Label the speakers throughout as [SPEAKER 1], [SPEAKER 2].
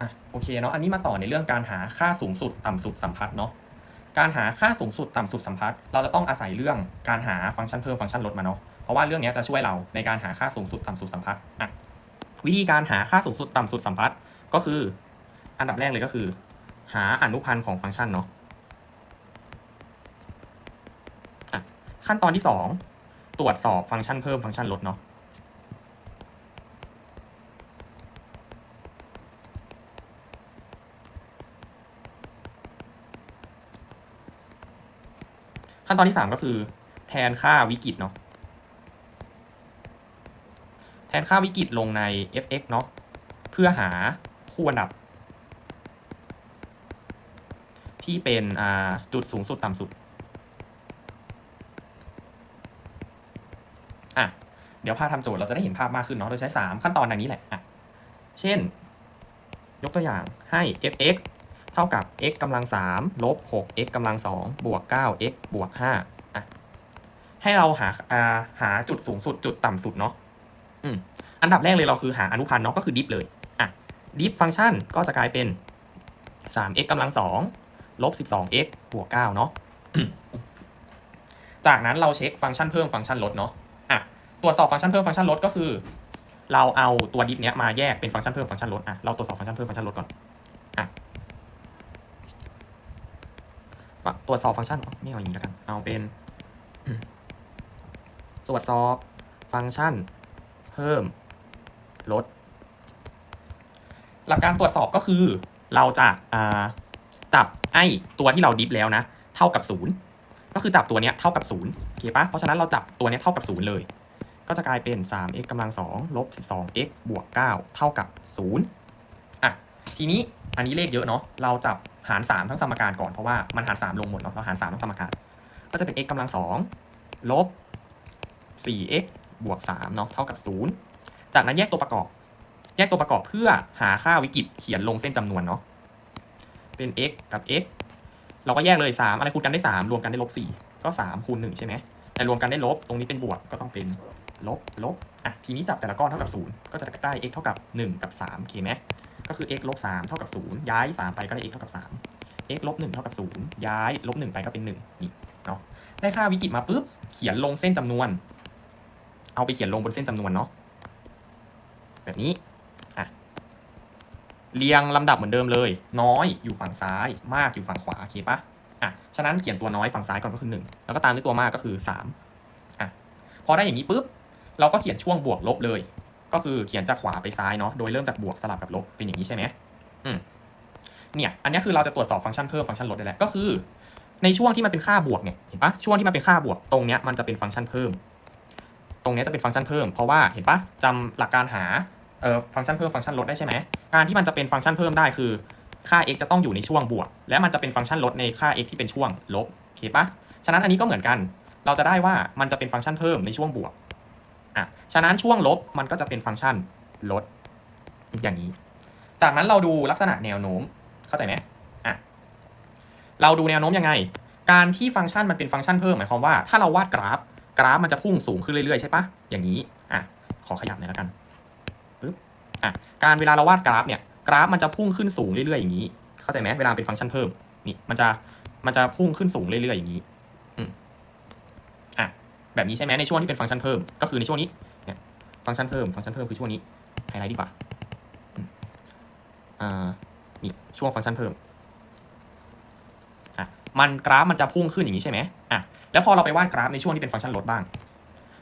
[SPEAKER 1] อะโอเคเนาะอันนี้มาต่อในเรื่องการหาค่าสูงสุดต่ำสุดสัมพัทธ์เนาะการหาค่าสูงสุดต่ำสุดสัมพัทธ์เราจะต้องอาศัยเรื่องการหาฟังก์ชันเพิ่มฟังก์ชันลดมาเนาะเพราะว่าเรื่องนี้จะช่วยเราในการหาค่าสูงสุดต่ำสุดสัมพัทธ์อะวิธีการหาค่าสูงสุดต่ำสุดสัมพัทธ์ก็คือ อันดับแรกเลยก็คือ หาอนุพันธ์ของฟังก์ชันเนาะอะขั้นตอนที่สองตรวจสอบฟังก์ชันเพิ่มฟังก์ชันลดเนาะ ขั้นตอนที่สามก็คือ แทนค่าวิกฤตเนาะแทนค่าวิกฤตลงใน fx เนาะเพื่อหาคู่อันดับ ที่เป็นจุดสูงสุดต่ำสุดอะเดี๋ยวพาทำโจทย์เราจะได้เห็นภาพมากขึ้นเนาะโดยใช้ 3 ขั้นตอนดังนี้แหละอะเช่น ยกตัวอย่างให้ fx ท่ากับ x กำลัง3ลบ 6x กำลัง2บวก 9x บวก5อะให้เราหาอ่าหาจุดสูงสุดจุดต่ำสุดเนาะอืมอันดับแรกเลยเราคือหาอนุพันธ์เนาะก็คือดิฟเลยอะดิฟฟังก์ชันก็จะกลายเป็น 3x กำลัง2ลบ 12x บวก9เนาะจากนั้นเราเช็คฟังก์ชันเพิ่มฟังก์ชันลดเนาะอะตรวจสอบฟังก์ชันเพิ่มฟังก์ชันลดก็คือ เราเอาตัวดิฟเนี้ยมาแยกเป็นฟังก์ชันเพิ่มฟังก์ชันลดอะเราตรวจสอบฟังก์ชันเพิ่มฟังก์ชันลดก่อน อะ ฝั่ง ตรวจสอบฟังก์ชันไม่เอาอย่างนี้แล้วกัน เอาเป็น ตรวจสอบฟังก์ชัน เพิ่ม ลด หลักการตรวจสอบก็คือเราจะจับไอตัวที่เราดิฟแล้วนะ เท่ากับศูนย์ก็คือจับตัวเนี้ยเท่ากับศูนย์โอเคปะเพราะฉะนั้นเราจับตัวเนี้ยเท่ากับศูนย์เลย ก็จะกลายเป็น 3x กำลัง2ลบ 12x บวก 9 เท่ากับ 0อะ ทีนี้ อันนี้เลขเยอะเนาะ เราจับหาร 3 ทั้งสมการก่อนเพราะว่ามันหาร 3 ลงหมดเนาะ เราหาร 3 ทั้งสมการ ก็จะเป็น x กำลัง2ลบ 4x บวก3เนาะ เท่ากับ 0 จากนั้นแยกตัวประกอบ แยกตัวประกอบเพื่อหาค่าวิกฤตเขียนลงเส้นจำนวนเนาะ เป็น x กับ x เราก็แยกเลย 3 อะไรคูณกันได้ 3 รวมกันได้ลบ4ก็ 3 คูณ 1 ใช่ไหม แต่รวมกันได้ลบ ตรงนี้เป็นบวกก็ต้องเป็นลบลบ อะ ทีนี้จับแต่ละก้อนเท่ากับ 0 ก็จะได้ x เท่ากับ 1 กับ3โอเคไหม ก็คือ x ลบ3เท่ากับ 0 ย้าย 3 ไปก็ได้ x เท่ากับ 3 x ลบ1เท่ากับ 0 ย้ายลบ1ไปก็เป็น 1 นี่เนาะได้ค่าวิกฤตมาปุ๊บ เขียนลงเส้นจำนวน เอาไปเขียนลงบนเส้นจำนวนเนาะแบบนี้อะเรียงลำดับเหมือนเดิมเลย น้อยอยู่ฝั่งซ้าย มากอยู่ฝั่งขวาโอเคปะอะฉะนั้นเขียนตัวน้อยฝั่งซ้ายก่อนก็คือ 1 แล้วก็ตามด้วยตัวมากก็คือ3อะพอได้อย่างนี้ปุ๊บเราก็เขียนช่วงบวกลบเลย ก็คือเขียนจากขวาไปซ้ายเนาะ โดยเริ่มจากบวกสลับกับลบเป็นอย่างนี้ใช่ไหมอืมเนี่ย อันนี้คือเราจะตรวจสอบฟังก์ชันเพิ่มฟังก์ชันลดได้แล้ว ก็คือ ในช่วงที่มันเป็นค่าบวกเนี่ย เห็นปะช่วงที่มันเป็นค่าบวก ตรงเนี้ยมันจะเป็นฟังก์ชันเพิ่ม ตรงเนี้ยจะเป็นฟังก์ชันเพิ่ม เพราะว่า เห็นปะจำหลักการหา เอ่อ ฟังก์ชันเพิ่มฟังก์ชันลดได้ใช่ไหมการที่มันจะเป็นฟังก์ชันเพิ่มได้คือ ค่า x จะต้องอยู่ในช่วงบวก และมันจะเป็นฟังก์ชันลดในค่า x ที่เป็นช่วงลบ โอเคปะฉะนั้นอันนี้ก็เหมือนกัน เราจะได้ว่ามันจะเป็นฟังก์ชันเพิ่มในช่วงบวก อะฉะนั้นช่วงลบมันก็จะเป็นฟังก์ชันลดอย่างนี้ จากนั้นเราดูลักษณะแนวโน้มเข้าใจไหมอะเราดูแนวโน้มยังไง การที่ฟังก์ชันมันเป็นฟังก์ชันเพิ่มหมายความว่าถ้าเราวาดกราฟ กราฟมันจะพุ่งสูงขึ้นเรื่อยๆใช่ปะอย่างนี้อะขอขยับหน่อยแล้วกันปึ๊บอะการเวลาเราวาดกราฟเนี่ยกราฟมันจะพุ่งขึ้นสูงเรื่อยๆอย่างนี้ เข้าใจไหมเวลาเป็นฟังก์ชันเพิ่มนี่มันจะมันจะพุ่งขึ้นสูงเรื่อยๆอย่างนี้ อืม แบบนี้ใช่ไหมในช่วงที่เป็นฟังก์ชันเพิ่ม ก็คือในช่วงนี้เนี่ยฟังก์ชันเพิ่มฟังก์ชันเพิ่มคือช่วงนี้ไฮไลท์ดีกว่าอ่านี่ช่วงฟังก์ชันเพิ่มอะมันกราฟมันจะพุ่งขึ้นอย่างนี้ใช่ไหมอะแล้วพอเราไปวาดกราฟในช่วงที่เป็นฟังก์ชันลดบ้าง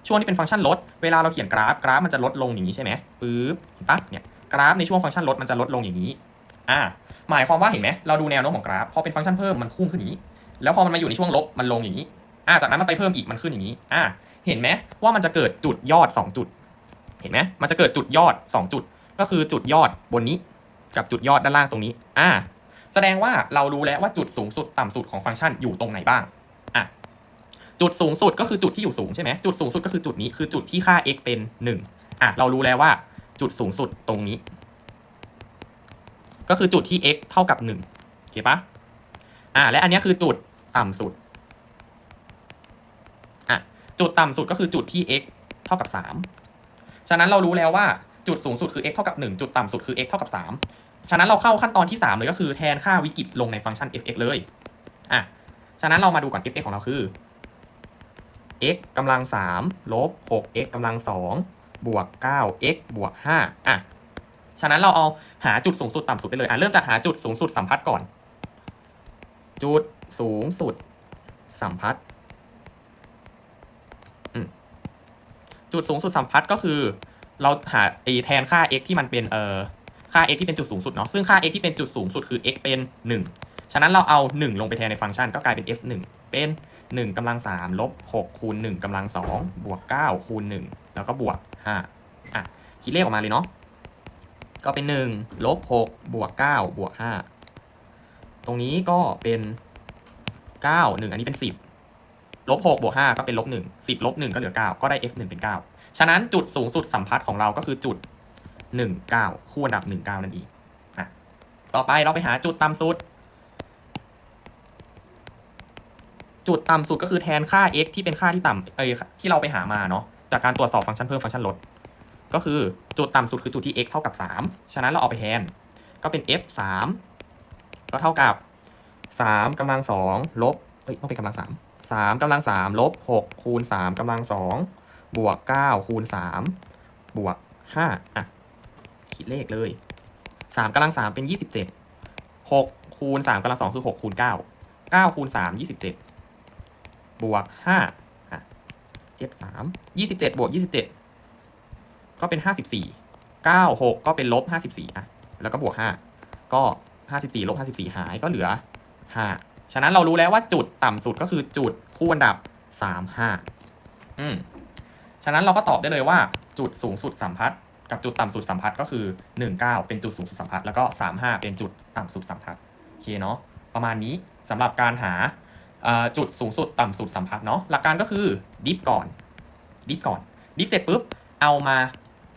[SPEAKER 1] ช่วงที่เป็นฟังก์ชันลด เวลาเราเขียนกราฟกราฟมันจะลดลงอย่างนี้ใช่ไหมปึ๊บเห็นปะเนี่ยกราฟในช่วงฟังก์ชันลดมันจะลดลงอย่างนี้อ่าหมายความว่าเห็นไหมเราดูแนวโน้มของกราฟพอเป็นฟังก์ชันเพิ่มมันพุ่งขึ้นอย่างนี้ แล้วพอมันมาอยู่ในช่วงลบมันลงอย่างนี้ อ่าจากนั้นมันไปเพิ่มอีกมันขึ้นอย่างนี้ อ่า เห็นไหมว่ามันจะเกิดจุดยอด 2 จุด เห็นไหมมันจะเกิดจุดยอด 2 จุด ก็คือจุดยอดบนนี้ กับจุดยอดด้านล่างตรงนี้ อ่า แสดงว่าเรารู้แล้วว่าจุดสูงสุดต่ำสุดของฟังก์ชันอยู่ตรงไหนบ้าง อะ จุดสูงสุดก็คือจุดที่อยู่สูงใช่ไหมจุดสูงสุดก็คือจุดนี้คือจุดที่ค่า x เป็น 1 อะ เรารู้แล้วว่าจุดสูงสุดตรงนี้ ก็คือจุดที่ x เท่ากับ1โอเคปะอะและอันนี้คือจุดต่ำสุด จุดต่ำสุดก็คือจุดที่ x เท่ากับ 3 ฉะนั้นเรารู้แล้วว่าจุดสูงสุดคือ x เท่ากับ 1 จุดต่ำสุดคือ x เท่ากับ 3 ฉะนั้นเราเข้าขั้นตอนที่ 3 เลยก็คือแทนค่าวิกฤตลงในฟังก์ชัน f(x) เลยอะฉะนั้นเรามาดูก่อน f(x) ของเราคือ x กำลัง3ลบ 6x กำลัง2บวก 9x บวก5อะ ฉะนั้นเราเอาหาจุดสูงสุดต่ำสุดได้เลย อะ เริ่มจากหาจุดสูงสุดสัมพัทธ์ก่อน จุดสูงสุดสัมพัทธ์อืม จุดสูงสุดสัมพัทธ์ก็คือ เราหาไอแทนค่า x ที่มันเป็นเอ่อค่า x ที่เป็นจุดสูงสุดเนาะซึ่งค่า x ที่เป็นจุดสูงสุดคือ x เป็น 1 ฉะนั้นเราเอา 1 ลงไปแทนในฟังก์ชันก็กลายเป็น f 1เป็น 1กำลัง3ลบ6คูณ1กำลัง2บวก9คูณ1แล้วก็บวก5อะคิดเลขออกมาเลยเนาะก็เป็น1ลบ6บวก9บวก5ตรงนี้ก็เป็น 9 1 อันนี้เป็น 10 ลบ6บวก5ก็เป็นลบ1 10ลบ1ก็เหลือ9ก็ได้ f 1เป็น9ฉะนั้นจุดสูงสุดสัมพัทธ์ของเราก็คือจุด19คู่อันดับ19นั่นเองอะต่อไปเราไปหาจุดต่ำสุด จุดต่ำสุดก็คือแทนค่า x ที่เป็นค่าที่ต่ำเอยที่เราไปหามาเนาะจากการตรวจสอบฟังก์ชันเพิ่มฟังก์ชันลด ก็คือจุดต่ำสุดคือจุดที่ x เท่ากับ 3 ฉะนั้นเราเอาไปแทน ก็เป็น f 3ก็เท่ากับ3กำลัง2ลบเอ้ยต้องเป็นกำลัง3 3กำลัง3ลบ6คูณ3กำลัง2บวก9คูณ3บวก5อะ คิดเลขเลย3กำลัง3เป็น27 6คูณ3กำลัง2คือ6คูณ9 9คูณ3 27บวก5อะ f 3 27บวก27ก็เป็น54 96ก็เป็นลบ54อะ แล้วก็บวก5ก็54ลบ54หายก็เหลือ5 ฉะนั้นเรารู้แล้วว่าจุดต่ำสุดก็คือจุดคู่อันดับ3 5อืมฉะนั้นเราก็ตอบได้เลยว่าจุดสูงสุดสัมพัทธ์กับจุดต่ำสุดสัมพัทธ์ก็คือ 19 เป็นจุดสูงสุดสัมพัทธ์แล้วก็ 35 เป็นจุดต่ำสุดสัมพัทธ์โอเคเนาะประมาณนี้สำหรับการหาอ่าจุดสูงสุดต่ำสุดสัมพัทธ์เนาะหลักการก็คือดิฟก่อนดิฟก่อนดิฟเสร็จปุ๊บเอามา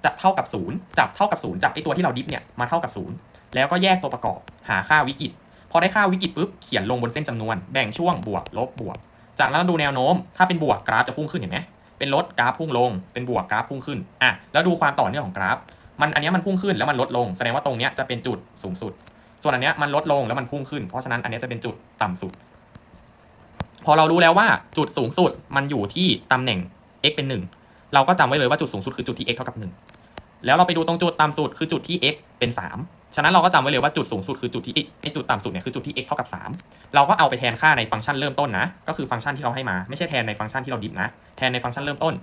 [SPEAKER 1] จับเท่ากับศูนย์จับเท่ากับศูนย์จับไอตัวที่เราดิฟเนี่ยมาเท่ากับศูนย์แล้วก็แยกตัวประกอบหาค่าวิกฤต พอได้ค่าวิกฤตปุ๊บเขียนลงบนเส้นจำนวนแบ่งช่วงบวกลบบวก จากนั้นดูแนวโน้ม ถ้าเป็นบวกกราฟจะพุ่งขึ้นเห็นไหมเป็นลดกราฟพุ่งลง เป็นบวกกราฟพุ่งขึ้นอะแล้วดูความต่อเนื่องของกราฟ มันอันนี้มันพุ่งขึ้นแล้วมันลดลงแสดงว่าตรงเนี้ยจะเป็นจุดสูงสุด ส่วนอันเนี้ยมันลดลงแล้วมันพุ่งขึ้น เพราะฉะนั้นอันเนี้ยจะเป็นจุดต่ำสุด พอเรารู้แล้วว่าจุดสูงสุดมันอยู่ที่ตำแหน่ง x เป็น 1 เราก็จำไว้เลยว่าจุดสูงสุดคือจุดที่ x เท่ากับ 1 แล้วเราไปดูตรงจุดต่ำสุดคือจุดที่ x เป็น 3 ฉะนั้นเราก็จำไว้เลยว่าจุดสูงสุดคือจุดที่ไอจุดต่ำสุดเนี่ยคือจุดที่ x เท่ากับ 3 เราก็เอาไปแทนค่าในฟังก์ชันเริ่มต้นนะ ก็คือฟังก์ชันที่เขาให้มาไม่ใช่แทนในฟังก์ชันที่เราดิฟนะ แทนในฟังก์ชันเริ่มต้น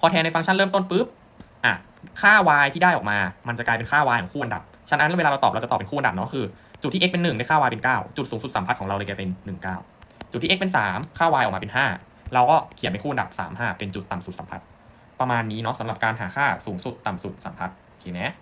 [SPEAKER 1] พอแทนในฟังก์ชันเริ่มต้นปุ๊บอะค่า y ที่ได้ออกมา มันจะกลายเป็นค่า y ของคู่อันดับ ฉะนั้นเวลาเราตอบเราจะตอบเป็นคู่อันดับเนาะคือจุดที่ x เป็น1ได้ค่า y เป็น 9 จุดสูงสุดสัมพัทธ์ของเราเลยกลายเป็น 19 จุดที่ x เป็น 3 ค่า y ออกมาเป็น 5 เราก็เขียนเป็นคู่อันดับ 3 5 เป็นจุดต่ำสุดสัมพัทธ์ประมาณนี้เนาะสำหรับการหาค่าสูงสุดต่ำสุดสัมพัทธ์โอเคนะ